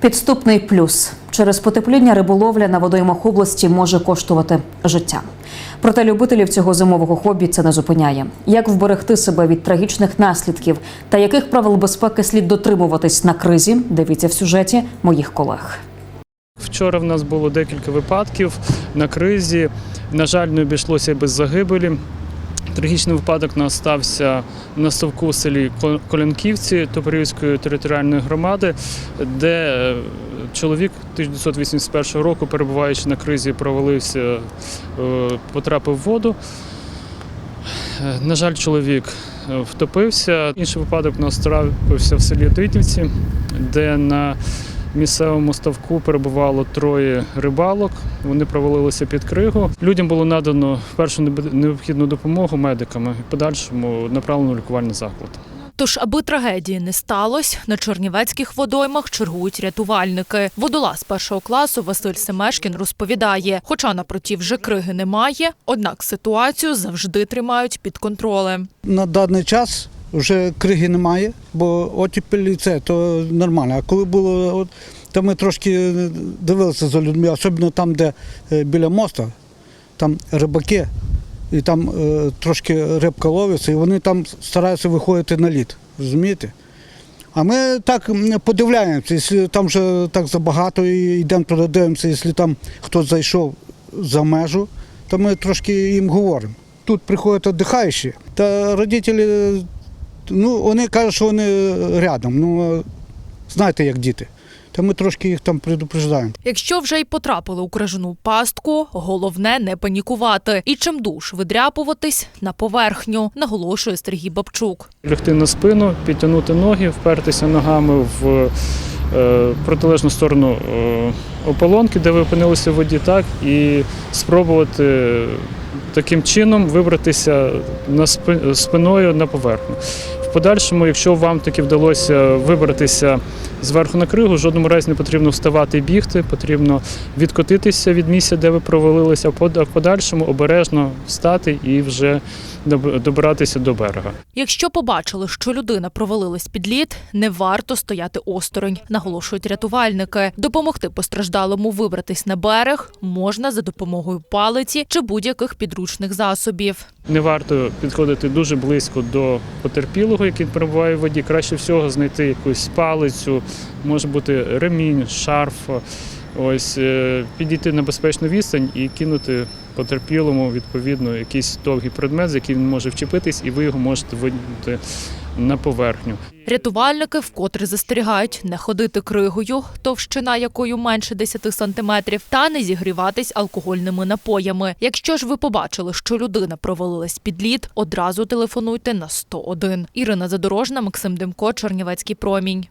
Підступний плюс через потепління риболовля на водоймах області може коштувати життя. Проте любителів цього зимового хобі це не зупиняє. Як вберегти себе від трагічних наслідків та яких правил безпеки слід дотримуватись на кризі? Дивіться в сюжеті моїх колег. Вчора в нас було декілька випадків на кризі. На жаль, не обійшлося без загибелі. Трагічний випадок нас стався на ставку в селі Колянківці Топорівської територіальної громади, де е, чоловік 1981 року, перебуваючи на кризі, провалився, е, потрапив в воду. Е, На жаль, чоловік втопився. Інший випадок у нас трапився в селі Дитівці, де на місцевому ставку перебувало троє рибалок. Вони провалилися під кригу. Людям було надано першу необхідну допомогу медиками і подальшому направлено лікувальний заклад. Тож, аби трагедії не сталося, на чернівецьких водоймах чергують рятувальники. Водолаз першого класу Василь Семешкін розповідає, хоча напротив вже криги немає, однак ситуацію завжди тримають під контролем. На даний час вже криги немає, бо оттепель і це то нормально. А коли було, от, то ми трошки дивилися за людьми, особливо там, де е, біля моста, там рибаки, і там е, трошки рибка ловиться, і вони там стараються виходити на лід. Розумієте? А ми так подивляємося, якщо там вже так забагато і йдемо туди, дивимося, якщо там хтось зайшов за межу, то ми трошки їм говоримо. Тут приходять віддихаючі, та родителі, ну, вони кажуть, що вони рядом. Ну, знаєте, як діти. Та ми трошки їх там предупреждаємо. Якщо вже й потрапили у крижану пастку, головне не панікувати і чим душ видряпуватись на поверхню, наголошує Сергій Бабчук. Лягти на спину, підтягнути ноги, впертися ногами в е, протилежну сторону е, ополонки, де ви опинилися в воді, так, і спробувати таким чином вибратися на спи- спиною на поверхню. Подальшому, якщо вам таки вдалося вибратися зверху на кригу, в жодному разі не потрібно вставати і бігти, потрібно відкотитися від місця, де ви провалилися, а в подальшому обережно встати і вже доб- добиратися до берега. Якщо побачили, що людина провалилась під лід, не варто стояти осторонь, наголошують рятувальники. Допомогти постраждалому вибратись на берег можна за допомогою палиці чи будь-яких підручних засобів. Не варто підходити дуже близько до потерпілого, який перебуває в воді. Краще всього знайти якусь палицю, може бути ремінь, шарф. Ось е, підійти на безпечну відстань і кинути потерпілому відповідно якийсь довгий предмет, за який він може вчепитись, і ви його можете винути на поверхню. Рятувальники вкотре застерігають не ходити кригою, товщина якою менше 10 сантиметрів, та не зігріватись алкогольними напоями. Якщо ж ви побачили, що людина провалилась під лід, одразу телефонуйте на 101. Ірина Задорожна, Максим Демко, Чернівецький промінь.